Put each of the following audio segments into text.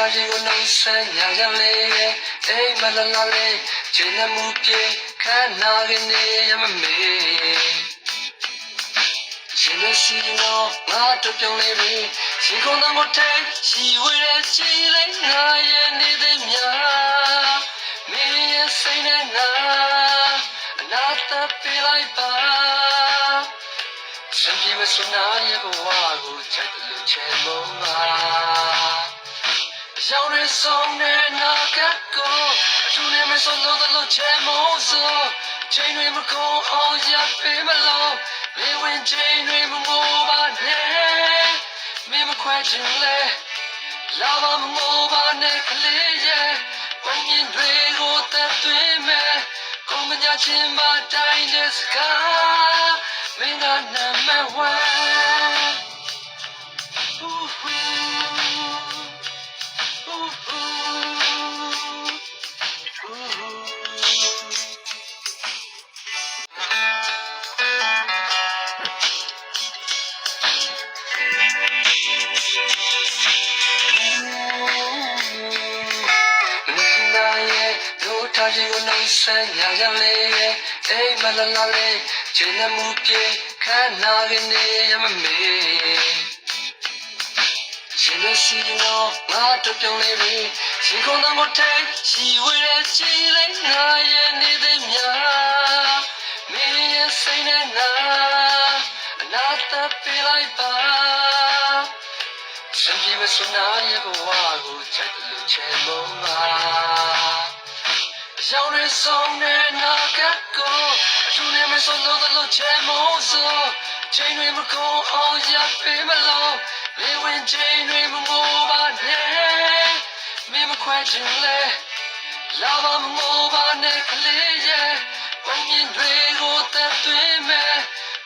ထားခြင်းကိုနှုတ်ဆက်ညာကြလေးရဲ့အိမ်မလာလာလေးခြင်းနဲ့မှုပြေခန္ဓာကနေရမမေရှင်လို့ရှိနောငါတို့ပြုံးလေးပြီရှင်ကုန်တော်ကိုထိုင်ရှိဝဲတဲ့ချီလေးငါရဲ့နေတဲ့များမင်းရဲ့စိတ်နဲ့ငါအနာတပိလိုက်ပါရှင်ပြမစနာရဲ့ဘဝကိုချက်လို့ချေမုန်းပါ ရောက်နေဆုံးနေနာကကိုအထူးနေမဆုံးလို့တော့ချေမိုးစို့ချိန်တွေမကုန်အောင်ရပေးမလို့မင်းဝင်ချိန်တွေမငိုပါနဲ့မင်းမခွဲချင်လေလာပါမငိုပါနဲ့ကလေးရဲ့ပုံမြင်တွေကိုသက်သွင်းမယ်ကိုမညာချင်းမတိုင်းတဲ့စကားမင်းကနာမည်ဝဲ ထားခြင်းကိုနှုတ်ဆက်ညာကြလေးရဲ့အိမ်မလာလာလေးခြင်းနဲ့မှုပြေခန္ဓာကနေရမမေရှင်လို့ရှိနောငါတို့ပြုံးလေးပြီရှင်ကုန်တော်ကိုထိုင်ရှိဝဲတဲ့ချီလေးငါရဲ့နေတဲ့များမင်းရဲ့စိတ်နဲ့ငါအနာတပိလိုက်ပါရှင်ပြမစနာရဲ့ဘဝကိုချက်လို့ချေမုန်းပါ ရောက်နေဆုံးနေနာကကိုအထူးနေမဆုံးလို့တော့ချေမုန်းစို့ချိန်တွေမကုန်အောင်ရပေးမလို့မင်းဝင်ချိန်တွေမငိုပါနဲ့မင်းမခွဲချင်လေလာပါမငိုပါနဲ့ကလေးရဲ့ပုံမြင်တွေကိုသက်သွင်းမယ်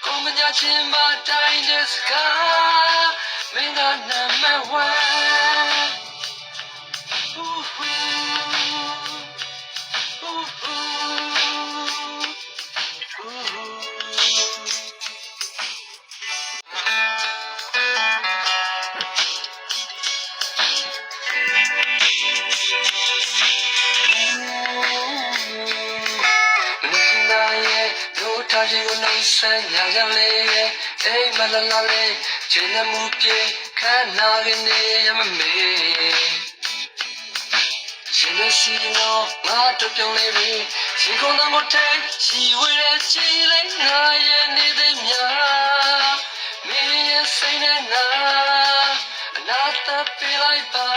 ကိုမညာချင်းမတိုင်းတဲ့စကားမင်းကနာမည် ထားခြင်းကိုနှုတ်ဆက်ညာကြလေးရဲ့အိမ်မလာလာလေးခြင်းနဲ့မှုပြေခန္ဓာကနေရမမေရှင်လို့ရှိနောငါတို့ပြုံးလေးပြီရှင်ကုန်တော်ကိုထိုင်ရှိဝဲတဲ့ချီလေးငါရဲ့နေတဲ့များမင်းရဲ့စိတ်နဲ့ငါအနာတပိလိုက်ပါ